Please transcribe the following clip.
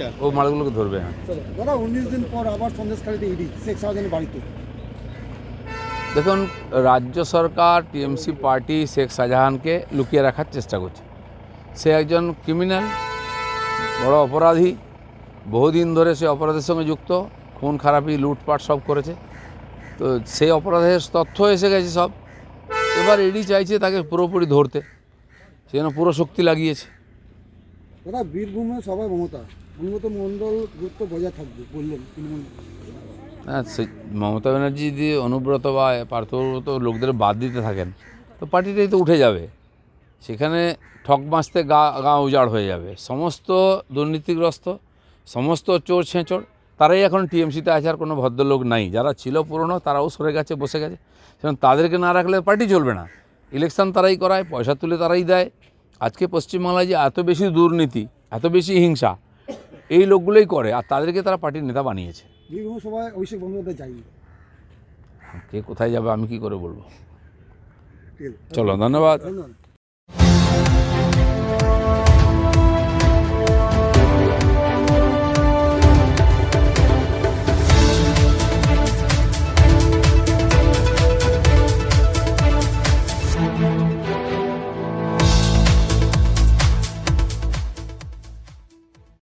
বিচার ও মালগুলোকে ধরবে হ্যাঁ। দাদা উনিশ দিন পর আবার সন্দেশখালীতে ইডি শেখ শাহজাহানের বাড়িতে। দেখুন রাজ্য সরকার টিএমসি পার্টি শেখ শাহজাহানকে লুকিয়ে রাখার চেষ্টা করছে। সে একজন ক্রিমিনাল বড় অপরাধী বহুদিন ধরে সে অপরাধের সঙ্গে যুক্ত খুন খারাপি লুটপাট সব করেছে। তো সেই অপরাধের তথ্য এসে গেছে সব। এবার এডি চাইছে তাকে পুরোপুরি ধরতে। সে যেন পুরো শক্তি লাগিয়েছে। দাদা বীরভূমে সবাই মমতা। অনুগত মণ্ডল গুরুত্ব বজায় থাকবে, বললেন তৃণমূল। হ্যাঁ সে মমতা ব্যানার্জি যদি অনুব্রত বা পার্থব্রত লোকদের বাদ দিতে থাকেন, তো পার্টিটাই তো উঠে যাবে। সেখানে ঠক বাঁচতে গা গা উজাড় হয়ে যাবে। সমস্ত দুর্নীতিগ্রস্ত, সমস্ত চোর ছেঁচড় তারাই এখন টিএমসিতে আছে আর কোনো ভদ্রলোক নাই। যারা ছিল পুরনো, তারাও সরে গেছে, বসে গেছে। সেখানে তাদেরকে না রাখলে পার্টি চলবে না। ইলেকশন তারাই করায়, পয়সা তুলে তারাই দেয়। আজকে পশ্চিমবাংলায় যে এত বেশি দুর্নীতি এত বেশি হিংসা এই লোকগুলোই করে আর তাদেরকে তারা পার্টির নেতা বানিয়েছে। অভিষেক বন্দ্যোপাধ্যায় কে কোথায় যাবে আমি কি করে বলব? চলো ধন্যবাদ।